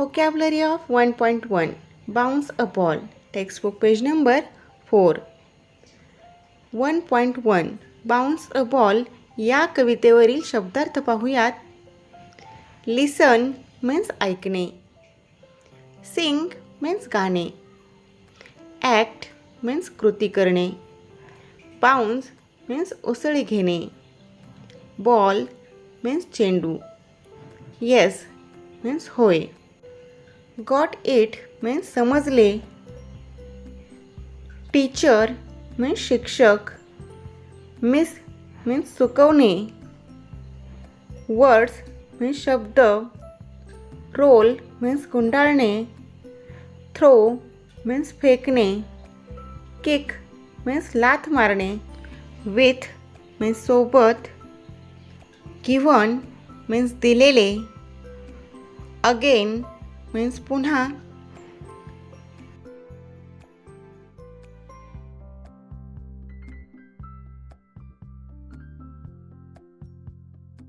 Vocabulary of 1.1 Bounce a ball. Textbook page number 4. 1.1 bounce a ball या कवितेवरील शब्दार्थ पाहूयात. लिसन मीन्स ऐकणे. सिंग मीन्स गाणे. ॲक्ट मीन्स कृती करणे. बाउन्स मीन्स उसळी घेणे. बॉल मीन्स चेंडू. येस मीन्स होय. गॉट इट मीन्स समजले. टीचर मीन्स शिक्षक. मिस मीन्स चुकवणे वर्ड्स मीन्स शब्द. रोल मीन्स गुंडाळणे. थ्रो मीन्स फेकणे. किक मीन्स लाथ मारणे. विथ मीन्स सोबत. गिव्हन मीन्स दिलेले. अगेन मीन्स पुन्हा